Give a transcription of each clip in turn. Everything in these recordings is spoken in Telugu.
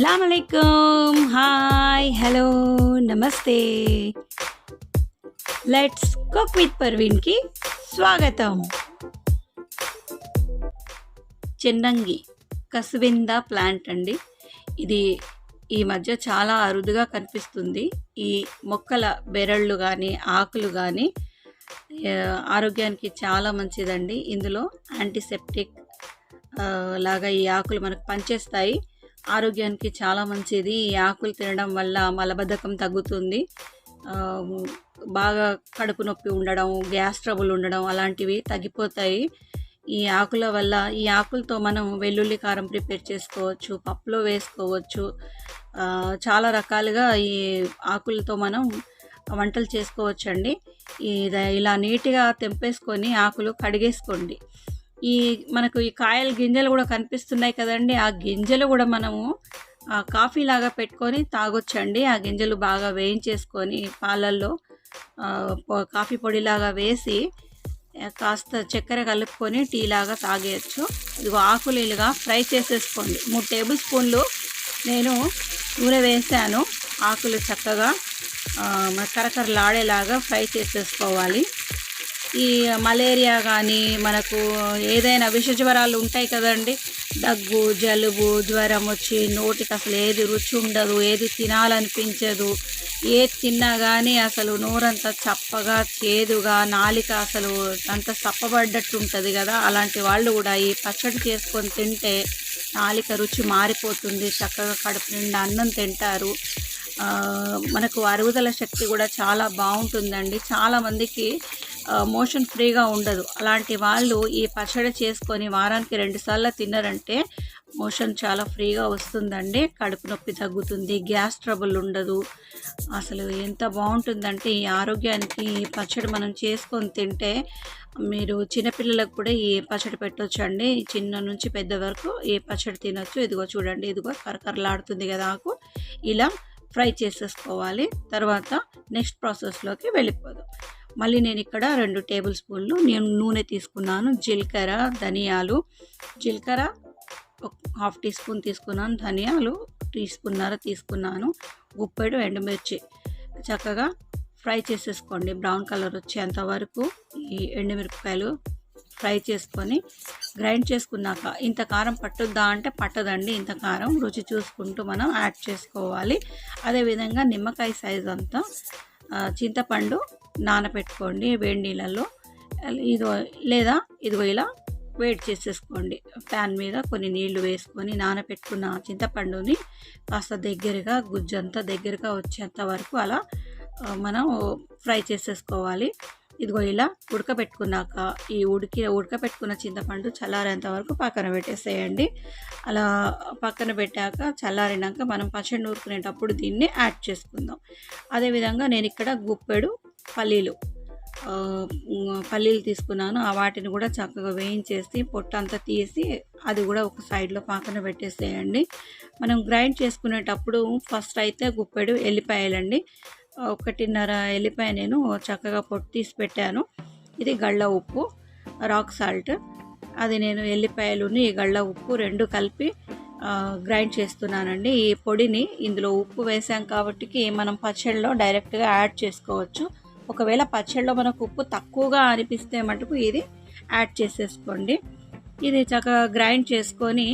అస్సలామలైకుం హాయ్ హలో నమస్తే లెట్స్ కుక్ విత్ పర్వీన్కి స్వాగతం చెన్నంగి కసువింద ప్లాంట్ అండి ఇది ఈ మధ్య చాలా అరుదుగా కనిపిస్తుంది. ఈ మొక్కల బెరళ్ళు కానీ ఆకులు కానీ ఆరోగ్యానికి చాలా మంచిదండి. ఇందులో యాంటీసెప్టిక్ లాగా ఈ ఆకులు మనకు పనిచేస్తాయి. ఆరోగ్యానికి చాలా మంచిది. ఈ ఆకులు తినడం వల్ల మలబద్ధకం తగ్గుతుంది. బాగా కడుపు నొప్పి ఉండడం గ్యాస్ ట్రబుల్ ఉండడం అలాంటివి తగ్గిపోతాయి. ఈ ఆకుల వల్ల ఈ ఆకులతో మనం వెల్లుల్లి కారం ప్రిపేర్ చేసుకోవచ్చు పప్పులో వేసుకోవచ్చు. చాలా రకాలుగా ఈ ఆకులతో మనం వంటలు చేసుకోవచ్చండి. ఇది ఇలా నీట్గా తెంపేసుకొని ఆకులు కడిగేసుకోండి. ఈ మనకు ఈ కాయల గింజలు కూడా కనిపిస్తున్నాయి కదండి. ఆ గింజలు కూడా మనము ఆ, కాఫీ లాగా పెట్టుకొని తాగొచ్చండి. ఆ గింజలు బాగా వేయించేసుకొని పాలల్లో కాఫీ పొడిలాగా వేసి కాస్త చక్కెర కలుపుకొని టీ లాగా తాగేయచ్చు. ఇదిగో ఆకులు ఇలాగా ఫ్రై చేసేసుకోండి. మూడు టేబుల్ స్పూన్లు నేను నూనె వేసాను. ఆకులు చక్కగా కరకరలాడేలాగా ఫ్రై చేసేసుకోవాలి. ఈ మలేరియా కానీ మనకు ఏదైనా విష జ్వరాలు ఉంటాయి కదండి. దగ్గు జలుబు జ్వరం వచ్చి నోటికి అసలు ఏది రుచి ఉండదు ఏది తినాలనిపించదు. ఏది తిన్నా కానీ అసలు నోరంతా చప్పగా చేదుగా నాలిక అసలు అంత చప్పబడ్డట్టు ఉంటుంది కదా. అలాంటి వాళ్ళు కూడా ఈ పచ్చడి చేసుకొని తింటే నాలిక రుచి మారిపోతుంది చక్కగా కడుపు నిండా అన్నం తింటారు. మనకు అరుగుదల శక్తి కూడా చాలా బాగుంటుందండి. చాలామందికి మోషన్ ఫ్రీగా ఉండదు. అలాంటి వాళ్ళు ఈ పచ్చడి చేసుకొని వారానికి రెండుసార్లు తిన్నారంటే మోషన్ చాలా ఫ్రీగా వస్తుందండి. కడుపు నొప్పి తగ్గుతుంది గ్యాస్ ట్రబుల్ ఉండదు. అసలు ఎంత బాగుంటుందంటే ఈ ఆరోగ్యానికి ఈ పచ్చడి మనం చేసుకొని తింటే మీరు చిన్నపిల్లలకు కూడా ఈ పచ్చడి పెట్టొచ్చండి. చిన్న నుంచి పెద్ద వరకు ఈ పచ్చడి తినొచ్చు. ఇదిగో చూడండి ఇదిగో కరకరలాడుతుంది కదా ఆకు. ఇలా ఫ్రై చేసేసుకోవాలి. తర్వాత నెక్స్ట్ ప్రాసెస్లోకి వెళ్ళిపోదాం. మళ్ళీ నేను ఇక్కడ రెండు టేబుల్ స్పూన్లు నేను నూనె తీసుకున్నాను జీలకర్ర ధనియాలు. జీలకర్ర ఒక హాఫ్ టీ స్పూన్ తీసుకున్నాను ధనియాలు టీ స్పూన్నర తీసుకున్నాను గుప్పెడు ఎండుమిర్చి. చక్కగా ఫ్రై చేసేసుకోండి బ్రౌన్ కలర్ వచ్చేంత వరకు ఈ ఎండుమిరపకాయలు ఫ్రై చేసుకొని గ్రైండ్ చేసుకున్నాక ఇంత కారం పట్టుద్దా అంటే పట్టదండి ఇంత కారం రుచి చూసుకుంటూ మనం యాడ్ చేసుకోవాలి. అదేవిధంగా నిమ్మకాయ సైజ్ అంతా చింతపండు నానబెట్టుకోండి వేడి నీళ్ళల్లో. ఇదిగో లేదా ఇదిగో ఇలా వేడి చేసేసుకోండి. ప్యాన్ మీద కొన్ని నీళ్ళు వేసుకొని నానబెట్టుకున్న చింతపండుని కాస్త దగ్గరగా గుజ్జంతా దగ్గరగా వచ్చేంత వరకు అలా మనం ఫ్రై చేసేసుకోవాలి. ఇదిగో ఇలా ఉడకబెట్టుకున్నాక ఈ ఉడికి ఉడకబెట్టుకున్న చింతపండు చల్లారేంత వరకు పక్కన పెట్టేసేయండి. అలా పక్కన పెట్టాక చల్లారినాక మనం పచ్చడి నూరుకునేటప్పుడు దీన్ని యాడ్ చేసుకుందాం. అదేవిధంగా నేను ఇక్కడ గుప్పెడు పల్లీలు. పల్లీలు తీసుకున్నాను. ఆ వాటిని కూడా చక్కగా వేయించేసి పొట్టంతా తీసి అది కూడా ఒక సైడ్లో పాకన పెట్టేసేయండి. మనం గ్రైండ్ చేసుకునేటప్పుడు ఫస్ట్ అయితే గుప్పెడు ఎల్లిపాయలండి. ఒకటిన్నర ఎల్లిపాయ నేను చక్కగా పొట్టు తీసి పెట్టాను. ఇది గళ్ళ ఉప్పు రాక్ సాల్ట్ అది నేను ఎల్లిపాయలును ఈ గళ్ళ ఉప్పు రెండు కలిపి గ్రైండ్ చేస్తున్నానండి. ఈ పొడిని ఇందులో ఉప్పు వేసాం కాబట్టి మనం పచ్చడిలో డైరెక్ట్గా యాడ్ చేసుకోవచ్చు. ఒకవేళ పచ్చడిలో మనకు ఉప్పు తక్కువగా అనిపిస్తే మటుకు ఇది యాడ్ చేసేసుకోండి. ఇది చక్కగా గ్రైండ్ చేసుకొని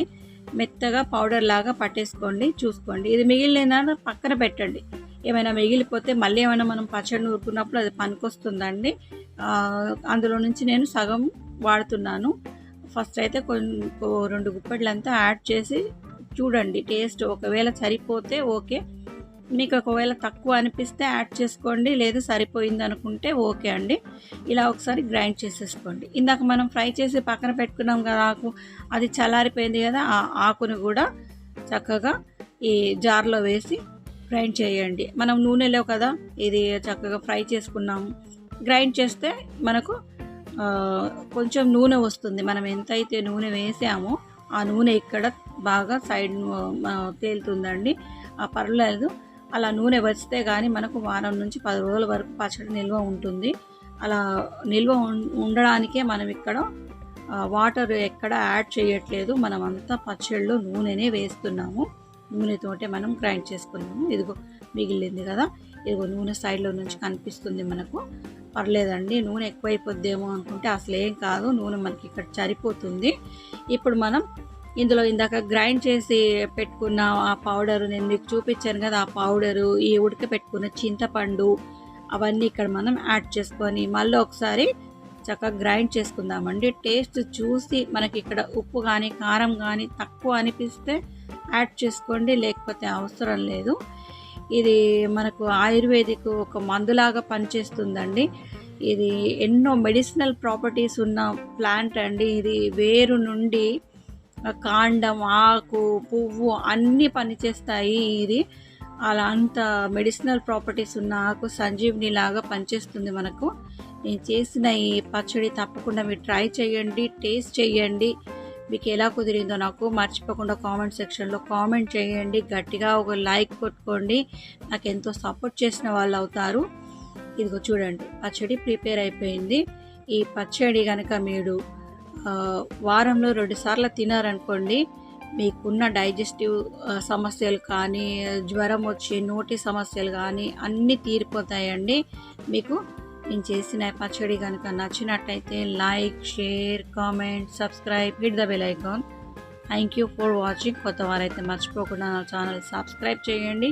మెత్తగా పౌడర్ లాగా పట్టేసుకోండి చూసుకోండి. ఇది మిగిలిన పక్కన పెట్టండి. ఏమైనా మిగిలిపోతే మళ్ళీ ఏమైనా మనం పచ్చడి నూరుకున్నప్పుడు అది పనికొస్తుందండి. అందులో నుంచి నేను సగం వాడుతున్నాను. ఫస్ట్ అయితే కొన్ని రెండు గుప్పెట్లంతా యాడ్ చేసి చూడండి టేస్ట్ ఒకవేళ సరిపోతే ఓకే. మీకు ఒకవేళ తక్కువ అనిపిస్తే యాడ్ చేసుకోండి లేదు సరిపోయింది అనుకుంటే ఓకే అండి. ఇలా ఒకసారి గ్రైండ్ చేసేసుకోండి. ఇందాక మనం ఫ్రై చేసి పక్కన పెట్టుకున్నాం కదా ఆకు అది చల్లారిపోయింది కదా ఆ ఆకును కూడా చక్కగా ఈ జార్లో వేసి గ్రైండ్ చేయండి. మనం నూనెలో కదా ఇది చక్కగా ఫ్రై చేసుకున్నాము గ్రైండ్ చేస్తే మనకు కొంచెం నూనె వస్తుంది. మనం ఎంతైతే నూనె వేసామో ఆ నూనె ఇక్కడ బాగా సైడ్ తేలుతుందండి. ఆ పర్లేదు అలా నూనె వస్తే కానీ మనకు వారం నుంచి పది రోజుల వరకు పచ్చడి నిల్వ ఉంటుంది. అలా నిల్వ ఉం- ఉండడానికే మనం ఇక్కడ వాటర్ ఎక్కడ యాడ్ చేయట్లేదు. మనం అంతా పచ్చళ్ళు నూనెనే వేస్తున్నాము. నూనెతోటే మనం గ్రైండ్ చేసుకున్నాము. ఇదిగో మిగిలింది కదా. ఇదిగో నూనె సైడ్లో నుంచి కనిపిస్తుంది మనకు. పర్లేదండి నూనె ఎక్కువైపోద్దేమో అనుకుంటే అసలు ఏం కాదు. నూనె మనకి ఇక్కడ సరిపోతుంది. ఇప్పుడు మనం ఇందులో ఇందాక గ్రైండ్ చేసి పెట్టుకున్న ఆ పౌడర్ నేను మీకు చూపించాను కదా ఆ పౌడరు ఈ ఉడకపెట్టుకున్న చింతపండు అవన్నీ ఇక్కడ మనం యాడ్ చేసుకొని మళ్ళీ ఒకసారి చక్కగా గ్రైండ్ చేసుకుందామండి. టేస్ట్ చూసి మనకి ఇక్కడ ఉప్పు కానీ కారం కానీ తక్కువ అనిపిస్తే యాడ్ చేసుకోండి లేకపోతే అవసరం లేదు. ఇది మనకు ఆయుర్వేదిక్ ఒక మందులాగా పనిచేస్తుందండి. ఇది ఎన్నో మెడిసినల్ ప్రాపర్టీస్ ఉన్న ప్లాంట్ అండి. ఇది వేరు నుండి కాండం ఆకు పువ్వు అన్నీ పనిచేస్తాయి. ఇది అలా అంత మెడిసినల్ ప్రాపర్టీస్ ఉన్న ఆకు సంజీవిని లాగా పనిచేస్తుంది మనకు. నేను చేసిన ఈ పచ్చడి తప్పకుండా మీరు ట్రై చేయండి టేస్ట్ చేయండి. మీకు ఎలా కుదిరిందో నాకు మర్చిపోకుండా కామెంట్ సెక్షన్లో కామెంట్ చేయండి. గట్టిగా ఒక లైక్ కొట్టుకోండి. నాకు ఎంతో సపోర్ట్ చేసిన వాళ్ళు అవుతారు. ఇదిగో చూడండి పచ్చడి ప్రిపేర్ అయిపోయింది. ఈ పచ్చడి కనుక మీరు వారంలో రెండు సార్లు తినారనుకోండి మీకున్న డైజెస్టివ్ సమస్యలు కానీ జ్వరం వచ్చి నోటి సమస్యలు కానీ అన్నీ తీరిపోతాయండి. మీకు నేను చేసిన పచ్చడి కనుక నచ్చినట్టయితే like share comment subscribe hit the bell icon. Thank you for watching. కొత్త వారైతే మర్చిపోకుండా నా ఛానల్ సబ్స్క్రైబ్ చేయండి.